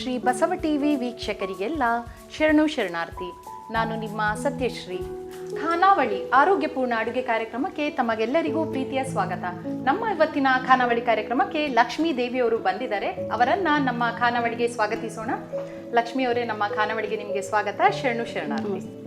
Shri Basava TV ವೀಕ್ಷಕರಿಗೆಲ್ಲ ಶರಣು ಶರಣಾರ್ಥಿ. ನಾನು ನಿಮ್ಮ ಸತ್ಯಶ್ರೀ. ಖಾನಾವಳಿ ಆರೋಗ್ಯಪೂರ್ಣ ಅಡುಗೆ ಕಾರ್ಯಕ್ರಮಕ್ಕೆ ತಮಗೆಲ್ಲರಿಗೂ ಪ್ರೀತಿಯ ಸ್ವಾಗತ. ನಮ್ಮ ಇವತ್ತಿನ ಖಾನಾವಳಿ ಕಾರ್ಯಕ್ರಮಕ್ಕೆ ಲಕ್ಷ್ಮೀ ದೇವಿಯವರು ಬಂದಿದ್ದಾರೆ. ಅವರನ್ನ ನಮ್ಮ ಖಾನಾವಳಿಗೆ ಸ್ವಾಗತಿಸೋಣ. ಲಕ್ಷ್ಮಿಯವರೇ ನಮ್ಮ ಖಾನಾವಳಿಗೆ ನಿಮಗೆ ಸ್ವಾಗತ. ಶರಣು ಶರಣಾರ್ಥಿ.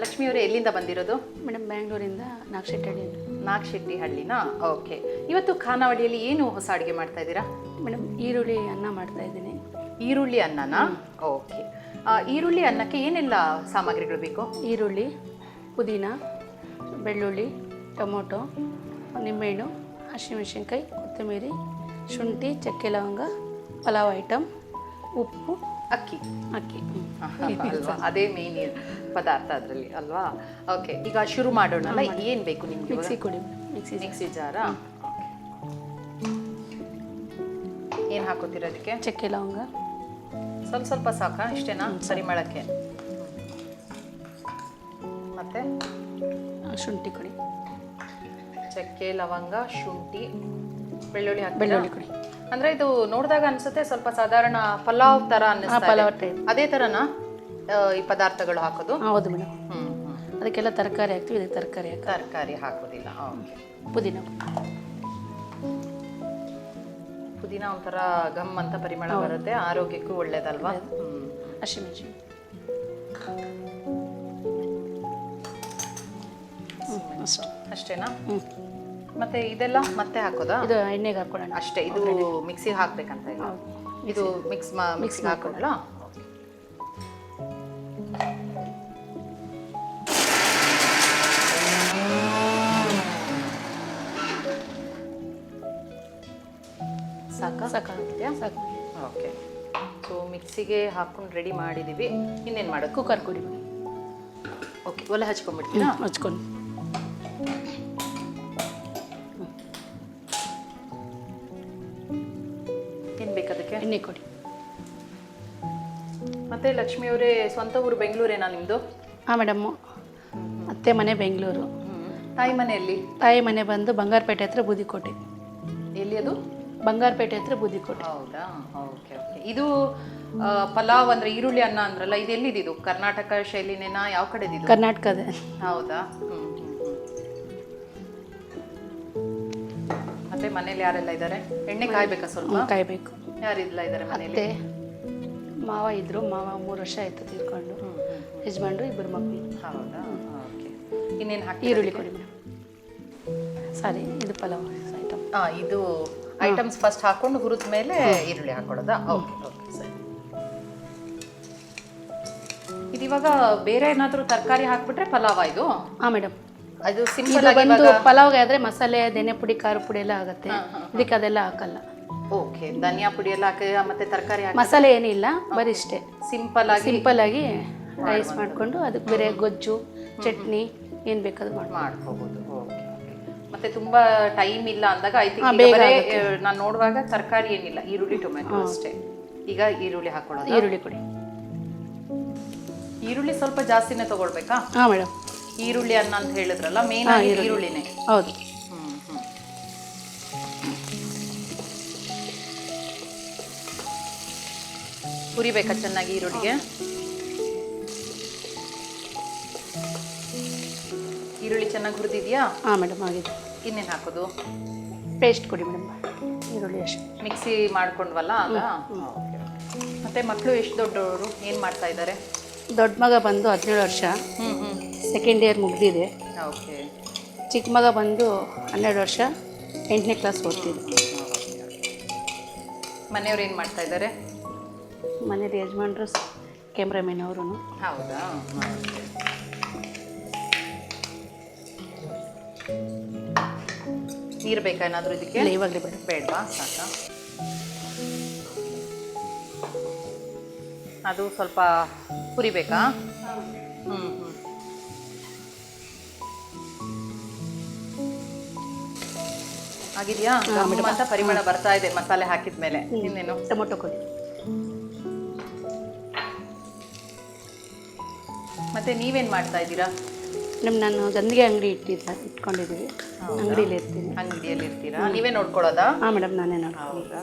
ಲಕ್ಷ್ಮಿ ಅವರೇ ಎಲ್ಲಿಂದ ಬಂದಿರೋದು? ಮೇಡಮ್ ಬೆಂಗಳೂರಿಂದ ನಾಗಶೆಟ್ಟಿ ನಾಗಶೆಟ್ಟಿ ಹಳ್ಳಿನಾ ಓಕೆ. ಇವತ್ತು ಖಾನಾವಳಿಯಲ್ಲಿ ಏನು ಹೊಸ ಅಡುಗೆ ಮಾಡ್ತಾ ಇದ್ದೀರಾ? ಮೇಡಮ್ ಈರುಳ್ಳಿ ಅನ್ನ ಮಾಡ್ತಾ ಇದ್ದೀನಿ. ಈರುಳ್ಳಿ ಅನ್ನನ? ಓಕೆ. ಈರುಳ್ಳಿ ಅನ್ನಕ್ಕೆ ಏನೆಲ್ಲ ಸಾಮಗ್ರಿಗಳು ಬೇಕು? ಈರುಳ್ಳಿ ಪುದೀನ ಬೆಳ್ಳುಳ್ಳಿ ಟೊಮೊಟೊ ನಿಂಬೆಹಣ್ಣು ಹಸಿಮೆಣಸಿನ್ಕಾಯಿ ಕೊತ್ತಂಬರಿ ಶುಂಠಿ ಚಕ್ಕೆ ಲವಂಗ ಪಲಾವ್ ಐಟಮ್ ಉಪ್ಪು ಅಕ್ಕಿ. ಅಕ್ಕಿ. ಅಲ್ವಾ? ಅದೇ ಮೇನ್ ಪದಾರ್ಥ ಅದರಲ್ಲಿ ಅಲ್ವಾ? ಓಕೆ ಈಗ ಶುರು ಮಾಡೋಣ ಏನು ಬೇಕು ನಿಮಗೆ ಮಿಕ್ಸಿ ಕೊಡಿ ಮಿಕ್ಸಿ ಮಿಕ್ಸಿ ಜಾರ? ಏನು ಹಾಕೋತೀರ ಅದಕ್ಕೆ? ಚಕ್ಕೆ ಲವಂಗ. ಸ್ವಲ್ಪ ಸ್ವಲ್ಪ ಸಾಕಾ ಇಷ್ಟೇನಾ? ಸರಿ ಮತ್ತೆ? ಆ, ಶುಂಠಿ ಕೊಡಿ. ಚಕ್ಕೆ ಲವಂಗ ಶುಂಠಿ ಬೆಳ್ಳುಳ್ಳಿ ಹಾಕಿ ಬೆಳ್ಳುಳ್ಳಿ ಕೊಡಿ. ಅಂದ್ರೆ ಇದು ನೋಡಿದಾಗ ಅನ್ಸುತ್ತೆ ಸ್ವಲ್ಪ ಸಾಧಾರಣ ಪಲಾವ್ ತರ ಪಲಾವ್. ಟೈಪ್ ಅದೇ ತರನ? ಈ ಪದಾರ್ಥಗಳು ಹಾಕೋದು? ಹೌದು ಮೇಡಮ್. ಅದಕ್ಕೆಲ್ಲ ತರಕಾರಿ ಹಾಕ್ತೀವಿ ಇದಕ್ಕೆ ತರಕಾರಿ ತರಕಾರಿ ಹಾಕೋದಿಲ್ಲ ಓಕೆ. ಪುದೀನ. ಪುದೀನ ಒಂಥರ ಗಮ್ ಅಂತ ಪರಿಮಳ ಬರುತ್ತೆ ಆರೋಗ್ಯಕ್ಕೂ ಒಳ್ಳೇದಲ್ವಾ? ಅಷ್ಟು. ಅಷ್ಟೇನಾ? ಮತ್ತೆ ಇದೆಲ್ಲ ಮತ್ತೆ ಹಾಕೋದಾ? ಇದು ಎಣ್ಣೆಗೆ ಹಾಕೋಣ ಅಷ್ಟೇ ಇದು ಮಿಕ್ಸಿಗೆ ಹಾಕ್ಬೇಕಂತ ಇಲ್ಲ? ಇದು ಮಿಕ್ಸ್ ಮಿಕ್ಸಿಗೆ ಹಾಕೊಳ್ಳ ಮಿಕ್ಸಿಗೆ ಹಾಕೊಂಡು ರೆಡಿ ಮಾಡಿದ್ದೀವಿ ಇನ್ನೇನು ಮಾಡೋದು? ಕುಕ್ಕರ್ ಕುಡಿ. ಓಕೆ ಒಲೆ ಹಚ್ಕೊಂಡ್ಬಿಡ್ತೀರಾ? ಹಚ್ಕೊಂಡು. ಏನು ಬೇಕು ಅದಕ್ಕೆ? ಎಣ್ಣೆ ಕೊಡಿ. ಮತ್ತೆ ಲಕ್ಷ್ಮಿ ಅವರೇ ಸ್ವಂತ ಊರು ಬೆಂಗಳೂರೇನಾ ನಿಮ್ಮದು ಹಾಂ ಮೇಡಮ್ಮು ಅತ್ತೆ ಮನೆ ಬೆಂಗಳೂರು. ತಾಯಿ ಮನೆಯಲ್ಲಿ ತಾಯಿ ಮನೆ ಬಂದು ಬಂಗಾರಪೇಟೆ ಹತ್ರ ಬೂದಿಕೋಟೆ. ಎಲ್ಲಿ ಅದು? ಬಂಗಾರಪೇಟೆ ಹತ್ರ ಬೂದಿಕೋಟೆ. ಹೌದಾ? Okay okay. ಇದು ಪಲಾವ್ ಅಂದ್ರೆ ಈರುಳ್ಳಿ ಅನ್ನ ಅಂದ್ರಲ್ಲ ಇದು ಎಲ್ಲಿದ್ದು? ಕರ್ನಾಟಕ ಶೈಲಿನೇನಾ? ಯಾವ ಕಡೆದಿದು? ಕರ್ನಾಟಕದ. ಹೌದಾ. ಮತ್ತೆ ಮನೇಲಿ ಯಾರೆಲ್ಲ ಇದ್ದಾರೆ ಎಣ್ಣೆ ಕಾಯ್ಬೇಕಾ ಸ್ವಲ್ಪ? ಕಾಯಬೇಕು. ಯಾರಿಲ್ಲ ಇದ್ದಾರೆ ಮನೇಲಿ? ಮಾವ ಇದ್ರು ಮಾವ ಮೂರು ವರ್ಷ ಆಯ್ತು ತೀರ್ಕೊಂಡು. ಯಜಮಾನ್ರು ಇಬ್ಬರು ಮಕ್ಕಳು ಹೌದಾ? ಓಕೆ. ಇನ್ನೇನು ಹಾಕಿ ಈರುಳ್ಳಿ ಕೊಡಿ ಮೇಡಮ್. ಸಾರಿ ಇದು ಪಲಾವ್ ಐಟಮ್ ಹಾಂ ಇದು ಐಟಮ್ಸ್ ಫಸ್ಟ್ ಹಾಕೊಂಡು ಹುರಿದ ಮೇಲೆ ಈರುಳ್ಳಿ ಹಾಕೊಳ್ಳೋದಾ? ಓಕೆ ಓಕೆ ಸರಿ. ಇದು ಇವಾಗ ಬೇರೆ ಏನಾದರೂ ತರಕಾರಿ ಹಾಕ್ಬಿಟ್ರೆ ಪಲಾವ್ ಇದು? ಹಾ ಮೇಡಮ್ ಅದು ಇದು ಸಿಂಪಲ್ ಆಗಿ ಬಂದು ಪಲಾವ್ಗೆ ಆದರೆ ಮಸಾಲೆ ದೆನೆ ಪುಡಿ ಖಾರ ಪುಡಿ ಎಲ್ಲ ಆಗುತ್ತೆ. ಇದಕ್ಕೆ ಅದೆಲ್ಲ ಹಾಕಲ್ಲ. ಓಕೆ ಧನಿಯಾ ಪುಡಿ ಎಲ್ಲ ಹಾಕಿ ಮತ್ತೆ ತರಕಾರಿ ಹಾಕಿ ಮಸಾಲೆ ಏನಿಲ್ಲ ಬರೀ ಇಷ್ಟೇ. ಸಿಂಪಲ್ ಆಗಿ ಸಿಂಪಲ್ ಆಗಿ ರೈಸ್ ಮಾಡಿಕೊಂಡು. ಅದಕ್ಕೆ ಬೇರೆ ಗೊಜ್ಜು ಚಟ್ನಿ ಏನು ಬೇಕಾದ್ರೂ ಮಾಡಿ ಮಾಡ್ಕೋಬಹುದು ಓಕೆ ಮತ್ತೆ ತುಂಬಾ ಟೈಮ್ ಇಲ್ಲ ಅಂದಾಗ ಐ ಹಾ, ಥಿಂಕ್ ಬೇಗ ಬರೇ ನಾನು ನೋಡುವಾಗ ತರಕಾರಿ ಏನಿಲ್ಲ ಈರುಳ್ಳಿ ಟೊಮೆಟೊ ಅಷ್ಟೇ. ಈಗ ಈರುಳ್ಳಿ ಹಾಕೊಳ್ಳೋದು? ಈರುಳ್ಳಿ ಕೊಡಿ ಈರುಳ್ಳಿ ಸ್ವಲ್ಪ ಜಾಸ್ತಿನೇ ತಗೊಳ್ಬೇಕಾ? ಹಾಂ ಮೇಡಮ್ ಈರುಳ್ಳಿ ಅನ್ನ ಅಂತ ಹೇಳಿದ್ರಲ್ಲ ಮೇನ್ ಆಗಿ ಈರುಳ್ಳಿನೇ. ಹೌದು. ಹ್ಮ್ ಹ್ಮ್. ಹುರಿಬೇಕಾ ಚೆನ್ನಾಗಿ ಈರುಳ್ಳಿಗೆ? ಈರುಳ್ಳಿ ಚೆನ್ನಾಗಿ ಹುರಿದಿದ್ಯಾ? ಹಾಂ ಮೇಡಮ್ ಆಗಿದೆ. ಇನ್ನೇನು ಹಾಕೋದು? ಪೇಸ್ಟ್ ಕೊಡಿ ಮೇಡಮ್ ಈರುಳ್ಳಿ ಅಷ್ಟು. ಮಿಕ್ಸಿ ಮಾಡ್ಕೊಂಡ್ವಲ್ಲ ಆಗ? okay. ಮತ್ತೆ ಮಕ್ಕಳು ಎಷ್ಟು ದೊಡ್ಡವರು? ಏನು ಮಾಡ್ತಾ ಇದ್ದಾರೆ? ದೊಡ್ಡ ಮಗ ಬಂದು ಹದಿನೇಳು ವರ್ಷ. ಹ್ಞೂ ಸೆಕೆಂಡ್ ಇಯರ್ ಮುಗಿದಿದೆ. ಓಕೆ. ಚಿಕ್ಕ ಮಗ ಬಂದು ಹನ್ನೆರಡು ವರ್ಷ ಎಂಟನೇ ಕ್ಲಾಸ್ ಓದ್ತಿದ್ದೆ. ಮನೆಯವ್ರು ಏನು ಮಾಡ್ತಾ ಇದ್ದಾರೆ? ಮನೇಲಿ ಯಜಮಾನ್ರು ಕ್ಯಾಮ್ರಾಮನ್ ಅವರು ಹೌದಾ. ನೀರು ಬೇಕಾ ಏನಾದರೂ ಇದಕ್ಕೆ? ಇವಾಗಲೇ ಬೇಡ. ಬೇಡವಾ? ಸಾಕಾ? ಅದು ಸ್ವಲ್ಪ ಹುರಿಬೇಕಾ? ಹ್ಞೂ ಹ್ಞೂ ಆಗಿದೆಯಾ? ಟೊಮೆಟೊ ಅಂತ ಪರಿಮಳ ಬರ್ತಾ ಇದೆ ಮಸಾಲೆ ಹಾಕಿದ ಮೇಲೆ. ಇನ್ನೇನು? ಟೊಮೊಟೊ ಕೊಡಿ. ಮತ್ತೆ ನೀವೇನು ಮಾಡ್ತಾ ಇದ್ದೀರಾ? ಮೇಡಮ್ ನಾನು ಗಂದಿಗೆ ಅಂಗಡಿ ಇಟ್ಟಿದ್ದ ಇಟ್ಕೊಂಡಿದ್ದೀವಿ. ಅಂಗಡಿಯಲ್ಲಿ ಇರ್ತೀನಿ. ಅಂಗಡಿಯಲ್ಲಿ ಇರ್ತೀರಾ? ನೀವೇ ನೋಡ್ಕೊಳ್ಳೋದಾ? ಹಾಂ ಮೇಡಮ್ ನಾನೇ ನೋಡಿ ಹೌದಾ?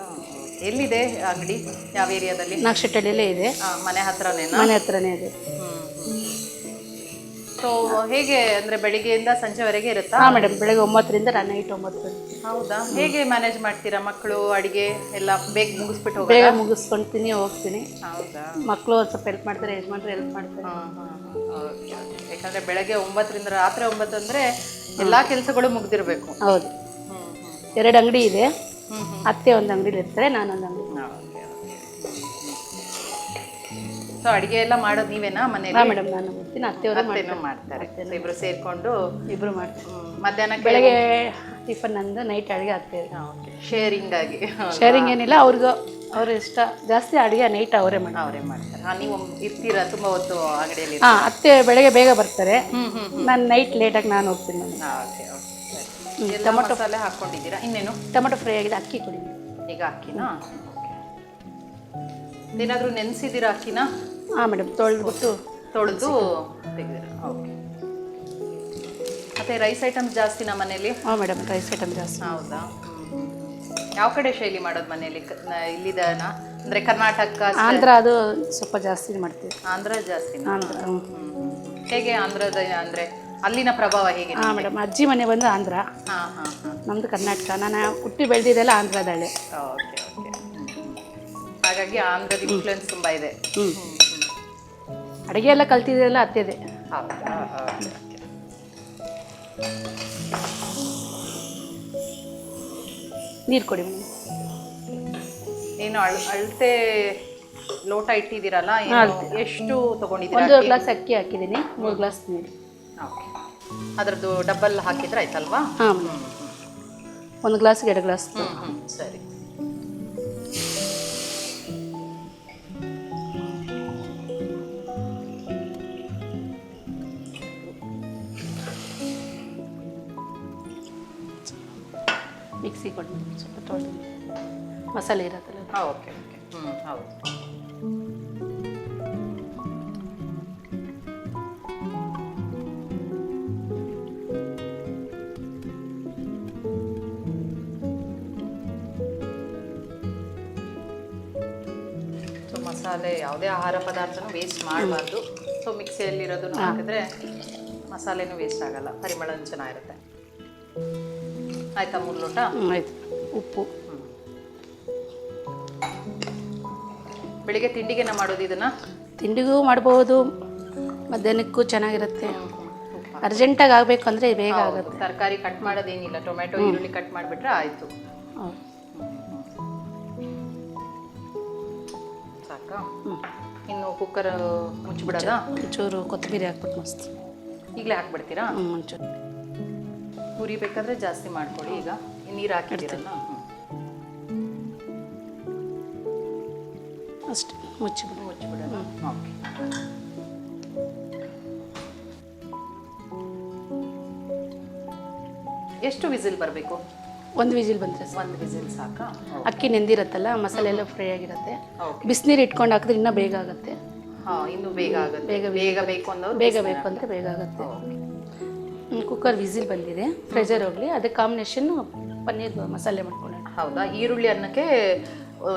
ಎಲ್ಲಿದೆ ಅಂಗಡಿ ಯಾವ ಏರಿಯಾದಲ್ಲಿ? ನಾಕ್ಷಟ್ಟಳ್ಳಿಯಲ್ಲೇ ಇದೆ. ಆ, ಮನೆ ಹತ್ರನೇನಾ? ಮನೆ ಹತ್ರನೇ ಇದೆ. ಸೊ ಹೇಗೆ ಅಂದ್ರೆ ಬೆಳಿಗ್ಗೆಯಿಂದ ಸಂಜೆವರೆಗೆ ಇರುತ್ತಾ? ಹಾಂ ಮೇಡಮ್ ಬೆಳಗ್ಗೆ ಒಂಬತ್ತರಿಂದ ನಾನು ನೈಟ್ ಒಂಬತ್ತು ಹೌದಾ? ಹೇಗೆ ಮ್ಯಾನೇಜ್ ಮಾಡ್ತೀರಾ ಮಕ್ಕಳು ಅಡಿಗೆ ಎಲ್ಲ ಬೇಗ ಮುಗಿಸ್ಬಿಟ್ಟು ಹೋಗ ಬೇಗ ಮುಗಿಸ್ಕೊಂತೀನಿ ಹೋಗ್ತೀನಿ. ಹೌದಾ? ಮಕ್ಕಳು ಸ್ವಲ್ಪ ಹೆಲ್ಪ್ ಮಾಡ್ತಾರೆ ಯಜಮಾನ್ರು ಹೆಲ್ಪ್ ಮಾಡ್ತಾರೆ. ಹಾ, ಹಾ, ಹಾ. Okay, okay. ಯಾಕಂದ್ರೆ ಬೆಳಗ್ಗೆ ಒಂಬತ್ತರಿಂದ ರಾತ್ರಿ ಒಂಬತ್ತು ಅಂದ್ರೆ ಎಲ್ಲಾ ಕೆಲಸಗಳು ಮುಗ್ದಿರ್ಬೇಕು. ಹೌದು. ಎರಡು ಅಂಗಡಿ ಇದೆ. ಅತ್ತೆ ಒಂದು ಅಂಗಡಿಲಿ ಇರ್ತಾರೆ ನಾನೊಂದು ಅಂಗಡಿ. ಸೊ ಅಡಿಗೆ ಎಲ್ಲ ಮಾಡೋದು ನೀವೇನಾ ಮನೆಯಲ್ಲಿ ಹಾಂ ಮೇಡಮ್ ನಾನು ಮಾಡ್ತೀನಿ. ಅತ್ತೆಯವರು ಅತ್ತೆನೂ ಮಾಡ್ತಾರೆ. So, ಇಬ್ರು ಸೇರ್ಕೊಂಡು ಇಬ್ರು ಮಾಡ್ತೀನಿ ಮಧ್ಯಾಹ್ನ ಬೆಳಗ್ಗೆ ಟಿಫನ್ ನಂದು ನೈಟ್ ಅಡುಗೆ ಆಗ್ತದೆ ಶೇರಿಂಗ್ ಆಗಿ. ಶೇರಿಂಗ್ ಏನಿಲ್ಲ ಅವ್ರಿಗೂ ಅವ್ರ ಇಷ್ಟ. ಜಾಸ್ತಿ ಅಡುಗೆ ನೈಟ್ ಅವರೇ ಮಾಡಿ ಅವರೇ ಮಾಡ್ತಾರೆ. ಹಾ ನೀವು ಇರ್ತೀರಾ ತುಂಬ ಹೊತ್ತು ಅಂಗಡಿಯಲ್ಲಿ ಹಾಂ ಅತ್ತೆ ಬೆಳಗ್ಗೆ ಬೇಗ ಬರ್ತಾರೆ. ನಾನು ನೈಟ್ ಲೇಟಾಗಿ ನಾನು ಹೋಗ್ತೀನಿ ನಾನು. ಓಕೆ ಓಕೆ ಟೊಮೊಟೊ ಮಸಾಲೆ ಹಾಕ್ಕೊಂಡಿದ್ದೀರಾ? ಇನ್ನೇನು? ಟೊಮೆಟೊ ಫ್ರೈ ಆಗಿದೆ ಅಕ್ಕಿ ಕೊಡಿ ಈಗ ಅಕ್ಕಿನಾ? ಏನಾದರೂ ನೆನೆಸಿದ್ದೀರಾ ಅಕ್ಕಿನ? ಹಾಂ ಮೇಡಮ್ ತೊಳೆದ್ಬಿಟ್ಟು ತೊಳೆದು ತೆಗೆದಿರಾ. ಓಕೆ ಮತ್ತು ರೈಸ್ ಐಟಮ್ಸ್ ಜಾಸ್ತಿ ನಮ್ಮ ಮನೇಲಿ ಹಾಂ ಮೇಡಮ್ ರೈಸ್ ಐಟಮ್ ಜಾಸ್ತಿ. ಹೌದಾ? ಯಾವ ಕಡೆ ಶೈಲಿ ಮಾಡೋದು ಮನೆಯಲ್ಲಿ? ಕ- ನ- ಇಲ್ಲಿದನಾ ಅಂದ್ರೆ ಕರ್ನಾಟಕ ಆಂಧ್ರ ಅದು ಸ್ವಲ್ಪ ಜಾಸ್ತಿ ಮಾಡ್ತೀವಿ. ಆಂಧ್ರ ಜಾಸ್ತಿನಾ ಆಂಧ್ರ ಹೇಗೆ ಆಂಧ್ರದ ಅಂದ್ರೆ ಅಲ್ಲಿನ ಪ್ರಭಾವ ಹೇಗೆ ಹಾಂ ಮೇಡಮ್ ಅಜ್ಜಿ ಮನೆ ಬಂದು ಆಂಧ್ರ. ಹಾ ಹಾ ಹಾ. ನಮ್ಮದು ಕರ್ನಾಟಕ. ನಾನು ಹುಟ್ಟಿ ಬೆಳೆದಿದ್ದೆಲ್ಲ ಆಂಧ್ರದಳೆ ಓಕೆ ಓಕೆ. ಹಾಗಾಗಿ ಆಂಧ್ರದ ಇನ್ಫ್ಲುಯೆನ್ಸ್ ತುಂಬಾ ಇದೆ. ಹ್ಞೂ ಅಡುಗೆ ಎಲ್ಲ ಕಲ್ತಿದ್ದೆಲ್ಲ ಅತ್ತೆದೆ. ಹೌದಾ? ಓಕೆ ನೀರು ಕೊಡಿ ಮೇಡಮ್ ಏನು ಅಳ್ ಅಳತೆ ಲೋಟ ಇಟ್ಟಿದ್ದೀರಲ್ಲ ಏನು ಎಷ್ಟು ತಗೊಂಡಿದ್ದೀರಾ ಒಂದು ಗ್ಲಾಸ್ ಅಕ್ಕಿ ಹಾಕಿದ್ದೀನಿ ಮೂರು ಗ್ಲಾಸ್ ನೀರು. ಅದರದ್ದು ಡಬ್ಬಲ್ ಹಾಕಿದ್ರೆ ಆಯ್ತಲ್ವಾ? ಹಾಂ ಒಂದು ಗ್ಲಾಸ್ಗೆ ಎರಡು ಗ್ಲಾಸ್. ಸರಿ. ಮೇಡಮ್ ಸ್ವಲ್ಪ ತೊಳೆದು ಮಸಾಲೆ ಇರತ್ತಲ್ಲ ಹಾಂ ಓಕೆ ಓಕೆ ಹ್ಞೂ ಹೌದು. ಸೊ ಮಸಾಲೆ ಯಾವುದೇ ಆಹಾರ ಪದಾರ್ಥನೂ ವೇಸ್ಟ್ ಮಾಡಬಾರ್ದು. ಸೊ ಮಿಕ್ಸಿಯಲ್ಲಿರೋದನ್ನು ಹಾಕಿದ್ರೆ ಮಸಾಲೆನೂ ವೇಸ್ಟ್ ಆಗಲ್ಲ. ಪರಿಮಳ ಚೆನ್ನಾಗಿರುತ್ತೆ. ಆಯ್ತಾ ಮೂರು ಲೋಟ? ಆಯಿತು. ಉಪ್ಪು. ಬೆಳಿಗ್ಗೆ ತಿಂಡಿಗೆನ ಮಾಡೋದು ಇದನ್ನ? ತಿಂಡಿಗೂ ಮಾಡ್ಬೋದು. ಮಧ್ಯಾಹ್ನಕ್ಕೂ ಚೆನ್ನಾಗಿರುತ್ತೆ. ಅರ್ಜೆಂಟಾಗಿ ಆಗಬೇಕು ಅಂದರೆ ಬೇಗ ಆಗುತ್ತೆ. ತರಕಾರಿ ಕಟ್ ಮಾಡೋದೇನಿಲ್ಲ. ಟೊಮೆಟೊ ಈರುಳ್ಳಿ ಕಟ್ ಮಾಡಿಬಿಟ್ರೆ ಆಯಿತು. ಸಾಕಾ? ಇನ್ನು ಕುಕ್ಕರ್ ಮುಚ್ಚಿಬಿಡೋದಾ? ಒಂಚೂರು ಕೊತ್ತಂಬರಿ ಹಾಕ್ಬಿಟ್ಟು ಮಸ್ತ್. ಈಗಲೇ ಹಾಕ್ಬಿಡ್ತೀರಾ? ಹ್ಞೂ ಒಂಚೂರು ಹುರಿಬೇಕಾದ್ರೆ ಜಾಸ್ತಿ ಮಾಡ್ಕೊಳ್ಳಿ ಈಗ ನೀರು ಹಾಕಿರ್ತೀರಲ್ಲ ಅಷ್ಟು ಮುಚ್ಚಿಬಿಡು. ಮುಚ್ಚಿಬಿಡೋಣ. ಓಕೆ. ಎಷ್ಟು ವಿಸಿಲ್ ಬರಬೇಕು? ಒಂದು ವಿಸಿಲ್ ಬಂದರೆ ಒಂದು ವಿಸಿಲ್ ಸಾಕಾ? ಅಕ್ಕಿ ನೆಂದಿರತ್ತಲ್ಲ ಮಸಾಲೆ ಎಲ್ಲ ಫ್ರೈ ಆಗಿರುತ್ತೆ. ಬಿಸಿನೀರು ಇಟ್ಕೊಂಡು ಹಾಕಿದ್ರೆ ಇನ್ನೂ ಬೇಗ ಆಗುತ್ತೆ. ಹಾಂ ಇನ್ನೂ ಬೇಗ ಆಗುತ್ತೆ. ಬೇಗ ಬೇಗ ಬೇಕು ಅಂದ್ರೆ ಬೇಗ ಬೇಕು ಅಂದರೆ ಬೇಗ ಆಗುತ್ತೆ. ಕುಕ್ಕರ್ ವಿಸಿಲ್ ಬಂದಿದೆ ಪ್ರೆಷರ್ ಹೋಗಲಿ ಅದಕ್ಕೆ ಕಾಂಬಿನೇಷನ್ ಪನ್ನೀರ್ ಮಸಾಲೆ ಮಾಡ್ಕೊಳ್ಳೋಣ ಹೌದಾ? ಈರುಳ್ಳಿ ಅನ್ನಕ್ಕೆ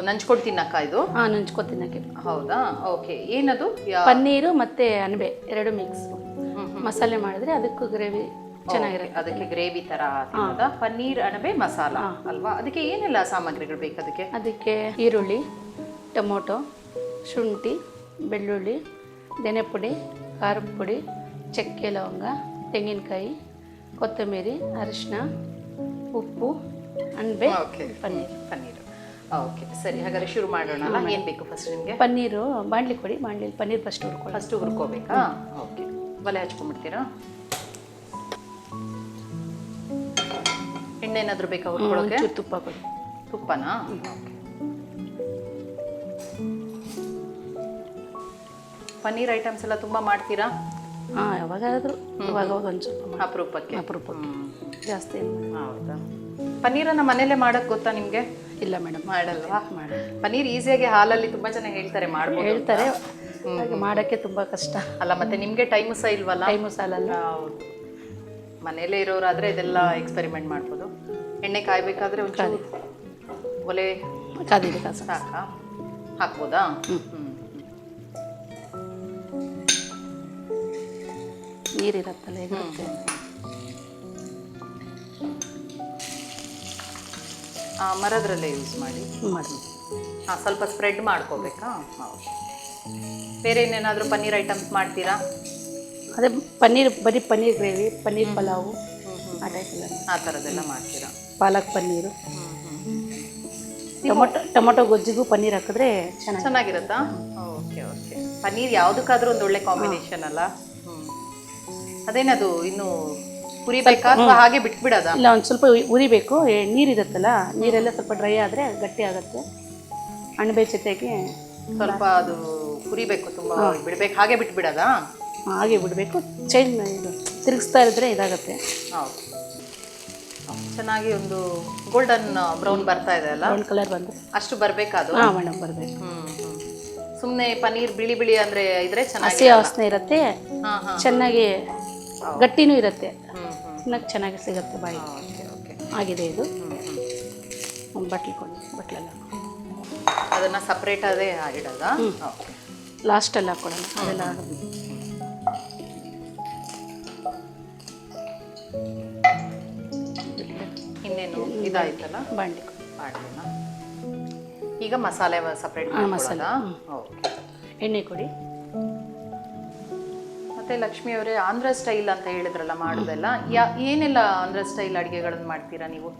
ನಂಚ್ಕೊಂಡು ತಿನ್ನಕ್ಕ ಇದು? ಹಾಂ ನಂಚ್ಕೊ ತಿನ್ನಕ್ಕೆ. ಹೌದಾ? ಓಕೆ. ಏನದು? ಯಾ- ಪನ್ನೀರು ಮತ್ತೆ ಅಣಬೆ ಎರಡು ಮಿಕ್ಸ್ ಮಸಾಲೆ ಮಾಡಿದ್ರೆ ಅದಕ್ಕೂ ಗ್ರೇವಿ ಚೆನ್ನಾಗಿರುತ್ತೆ. ಅದಕ್ಕೆ ಗ್ರೇವಿ ತರ ತಿನ್ನೋದಾ? ಪನ್ನೀರ್ ಅಣಬೆ ಮಸಾಲ ಅಲ್ವಾ? ಅದಕ್ಕೆ ಏನೆಲ್ಲ ಸಾಮಗ್ರಿಗಳು ಬೇಕು ಅದಕ್ಕೆ? ಅದಕ್ಕೆ ಈರುಳ್ಳಿ ಟೊಮೊಟೊ ಶುಂಠಿ ಬೆಳ್ಳುಳ್ಳಿ ದೆನೆ ಪುಡಿ ಖಾರದ ಪುಡಿ ಚಕ್ಕೆ ಲವಂಗ ತೆಂಗಿನಕಾಯಿ ಕೊತ್ತಂಬರಿ ಅರಿಶಿನ ಉಪ್ಪು ಅಣಬೆ ಪನ್ನೀರ್. ಪನ್ನೀರ್. ಓಕೆ ಸರಿ ಹಾಗಾದ್ರೆ ಶುರು ಮಾಡೋಣ. ಏನು ಬೇಕು ಫಸ್ಟ್ ನಿಮಗೆ? ಪನ್ನೀರು ಬಾಂಡ್ಲಿ ಕೊಡಿ ಬಾಂಡ್ಲಿ ಪನ್ನೀರ್ ಫಸ್ಟ್ ಹುರ್ಕೊಳ್ಳಿ ಫಸ್ಟ್ ಹುರ್ಕೋಬೇಕಾ. ಓಕೆ ಒಲೆ ಹಚ್ಕೊಂಡ್ಬಿಡ್ತೀರಾ? ಎಣ್ಣೆ ಏನಾದರೂ ಬೇಕಾ ಹುರ್ಕೊಳ್ಳೋಕೆ? ತುಪ್ಪ ಕೊಡಿ. ತುಪ್ಪನಾ? ಓಕೆ ಪನ್ನೀರ್ ಐಟಮ್ಸ್ ಎಲ್ಲ ತುಂಬ ಮಾಡ್ತೀರಾ? ಹಾಂ ಯಾವಾಗಾದರೂ ಇವಾಗ ಒಂದು ಸ್ವಲ್ಪ ಅಪರೂಪಕ್ಕೆ. ಅಪರೂಪಕ್ಕೆ. ಜಾಸ್ತಿ ಏನ್. ಹೌದಾ? ಪನ್ನೀರನ್ನ ಮನೇಲೆ ಮಾಡಕ್ ಗೊತ್ತಾ ನಿಮಗೆ? ಇಲ್ಲ ಮೇಡಮ್. ಮಾಡಲ್ವಾ? ಮಾಡಿ ಪನ್ನೀರ್ ಈಸಿಯಾಗಿ ಹಾಲಲ್ಲಿ ತುಂಬಾ ಜನ ಹೇಳ್ತಾರೆ ಮಾಡ್ಬೋದು ಹೇಳ್ತಾರೆ. ಹಾಗೆ ಮಾಡೋಕ್ಕೆ ತುಂಬ ಕಷ್ಟ. ಅಲ್ಲ ಮತ್ತೆ ನಿಮಗೆ ಟೈಮ್ ಸಹ ಇಲ್ವಲ್ಲ? ಟೈಮು ಸಾಲಲ್ಲ ಹೌದು. ಮನೇಲೇ ಇರೋರಾದ್ರೆ ಇದೆಲ್ಲ ಎಕ್ಸ್ಪೆರಿಮೆಂಟ್ ಮಾಡ್ಬೋದು. ಎಣ್ಣೆ ಕಾಯ್ಬೇಕಾದ್ರೆ ಒಂಚೂರು ಒಲೆ ಕಾದಿದೆ ಕಾಸ. ಸಾಕಾ? ಹಾಕ್ಬೋದಾ? ಹ್ಮ್. ನೀರಿರತ್ತಲ್ಲ ಇರುತ್ತೆ ಆ, ಮರದ್ರಲ್ಲೇ ಯೂಸ್ ಮಾಡಿ? ಮಾಡಿ. ಹಾಂ ಸ್ವಲ್ಪ ಸ್ಪ್ರೆಡ್ ಮಾಡ್ಕೋಬೇಕಾ? ಹೌದು. ಬೇರೆ ಇನ್ನೇನಾದರೂ ಪನ್ನೀರ್ ಐಟಮ್ಸ್ ಮಾಡ್ತೀರಾ? ಅದೇ ಪನ್ನೀರ್ ಬರೀ ಪನ್ನೀರ್ ಗ್ರೇವಿ ಪನ್ನೀರ್ ಪಲಾವು ಆ ಆ ಥರದ್ದೆಲ್ಲ ಮಾಡ್ತೀರಾ? ಪಾಲಕ್ ಪನ್ನೀರು. ಟೊಮೊಟೊ ಟೊಮೊಟೊ ಗೊಜ್ಜಿಗೂ ಪನ್ನೀರ್ ಹಾಕಿದ್ರೆ ಚೆನ್ನಾಗಿ ಚೆನ್ನಾಗಿರುತ್ತಾ? Okay okay. ಪನ್ನೀರ್ ಯಾವುದಕ್ಕಾದ್ರೂ ಒಂದು ಒಳ್ಳೆ ಕಾಂಬಿನೇಷನ್ ಅಲ್ಲ. ಅದೇನದು ಇನ್ನು ಹುರಿಬೇಕಾ ಅಥವಾ ಹಾಗೆ ಬಿಟ್ಬಿಡೋದ? ಇಲ್ಲ ಒಂದು ಸ್ವಲ್ಪ ಉರಿ- ಉರಿಬೇಕು. ನೀರಿರುತ್ತಲ್ಲ ನೀರೆಲ್ಲ ಸ್ವಲ್ಪ ಡ್ರೈ ಆದರೆ ಗಟ್ಟಿ ಆಗುತ್ತೆ. ಅಣಬೆ ಜೊತೆಗೆ ಸ್ವಲ್ಪ ಅದು ಹುರಿಬೇಕು ತುಂಬಾ ಬಿಡ್ಬೇಕು. ಹಾಗೆ ಬಿಟ್ಬಿಡೋದಾ? ಹಾಗೆ ಬಿಡಬೇಕು. ಚೈನ್ ಇದು ತಿರುಗಿಸ್ತಾ ಇದ್ರೆ ಇದಾಗುತ್ತೆ. ಹೌದು. ಚೆನ್ನಾಗಿ ಒಂದು ಗೋಲ್ಡನ್ ಬ್ರೌನ್ ಬರ್ತಾ ಇದೆ ಅಲ್ಲ? ಬ್ರೌನ್ ಕಲರ್ ಬಂದು. ಅಷ್ಟು ಬರಬೇಕಾದ್ರು ಹಾಂ ಮೇಡಮ್ ಬರಬೇಕು. ಸುಮ್ಮನೆ ಪನ್ನೀರ್ ಬಿಳಿ ಬಿಳಿ ಅಂದ್ರೆ ಇದ್ರೆ ಚೆನ್ನಾಗಿ ಹಸಿ ವಾಸನೆ ಇರುತ್ತೆ. ಚೆನ್ನಾಗಿ ಗಟ್ಟಿನೂ ಇರುತ್ತೆ. ತಿನ್ನಕ್ಕೆ ಚೆನ್ನಾಗಿ ಸಿಗುತ್ತೆ ಬಾಯಿ. ಆಗಿದೆ ಇದು. ಬಟ್ಲು ಕೊಡಿ ಬಟ್ಲೆಲ್ಲ ಅದನ್ನು ಸಪ್ರೇಟ್ ಅದೇ ಇಡೋದ? ಲಾಸ್ಟಲ್ಲಿ ಹಾಕ್ಕೊಳ್ಳೋಣ ಅದೆಲ್ಲ. ಇನ್ನೇನು? ಇದಾಯ್ತಲ್ಲ? ಬಾಂಡಿ ಬಾಂಡಿನ? ಈಗ ಮಸಾಲೆ ಸಪ್ರೇಟ್ ಮಸಾಲ. ಓಕೆ. ಎಣ್ಣೆ ಕೊಡಿ. ಮತ್ತೆ ಲಕ್ಷ್ಮಿ ಅವರೇ ಆಂಧ್ರ ಸ್ಟೈಲ್ ಅಂತ ಹೇಳಿದ್ರಲ್ಲ ಮಾಡೋದೆಲ್ಲ. ಯಾ ಏನೆಲ್ಲ ಆಂಧ್ರ ಸ್ಟೈಲ್ ಅಡುಗೆಗಳನ್ನು ಮಾಡ್ತೀರಾ ನೀವು?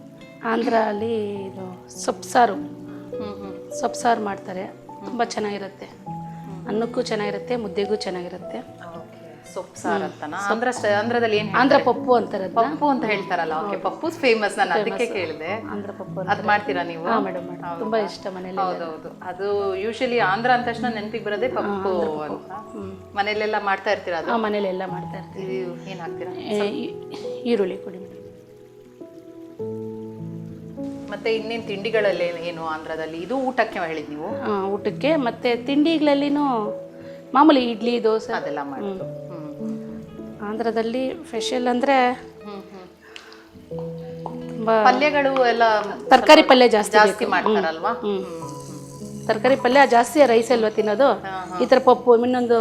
ಆಂಧ್ರ ಅಲ್ಲಿ ಇದು ಸೊಪ್ಪು ಸಾರು. ಹ್ಮ್ ಹ್ಮ್. ಸೊಪ್ಪು ಸಾರು ಮಾಡ್ತಾರೆ. ತುಂಬ ಚೆನ್ನಾಗಿರುತ್ತೆ. ಅನ್ನಕ್ಕೂ ಚೆನ್ನಾಗಿರುತ್ತೆ ಮುದ್ದೆಗೂ ಚೆನ್ನಾಗಿರುತ್ತೆ. ಸೊಪ್ಪು ಸಾರು ಅಂತನಾ? ಆಂಧ್ರ ಆಂಧ್ರದಲ್ಲಿ ಏನು ಆಂಧ್ರ ಪಪ್ಪು ಅಂತಾರೆ ಪಪ್ಪು ಅಂತ ಹೇಳ್ತಾರಲ್ಲ ಓಕೆ ಪಪ್ಪು ಫೇಮಸ್ ನಾನು ಅದಕ್ಕೆ ಕೇಳಿದೆ. ಆಂಧ್ರ ಪಪ್ಪು ಅಂತ ಅದು ಮಾಡ್ತೀರಾ ನೀವು? ಮೇಡಮ್ ತುಂಬಾ ಇಷ್ಟ ಮನೇಲಿ ಹೌದೌದು. ಅದು ಯೂಶಲಿ ಆಂಧ್ರ ಅಂದ ತಕ್ಷಣ ನೆನಪಿಗೆ ಬರೋದೇ ಪಪ್ಪು ಅಂತ. ಮನೇಲೆಲ್ಲ ಮಾಡ್ತಾ ಇರ್ತೀರಾ ಅದು? ಮನೇಲೆಲ್ಲ ಮಾಡ್ತಾ ಇರ್ತೀವಿ. ಏನು ಹಾಕ್ತೀರಾ? ಈರುಳ್ಳಿ ಕೊಡಿ ಮತ್ತೆ ಇನ್ನೇನು ತಿಂಡಿಗಳಲ್ಲಿ ಏನು ಆಂಧ್ರದಲ್ಲಿ? ಇದು ಊಟಕ್ಕೆ ಹೇಳಿದ್ ನೀವು. ಊಟಕ್ಕೆ ಮತ್ತೆ ತಿಂಡಿಗಳಲ್ಲಿನೂ ಮಾಮೂಲಿ ಇಡ್ಲಿ ದೋಸೆ. ಅದೆಲ್ಲ ಮಾಡೋದು ಆಂಧ್ರದಲ್ಲಿ ಸ್ಪೆಷಲ್ ಅಂದರೆ ಪಲ್ಯಗಳು ಎಲ್ಲ ತರಕಾರಿ ಪಲ್ಯ ಜಾಸ್ತಿ ಜಾಸ್ತಿ ಮಾಡ್ತಾರಲ್ವಾ? ತರಕಾರಿ ಪಲ್ಯ ಜಾಸ್ತಿ ರೈಸ್ ಅಲ್ವಾ ತಿನ್ನೋದು? ಈ ಥರ ಪಪ್ಪು ಇನ್ನೊಂದು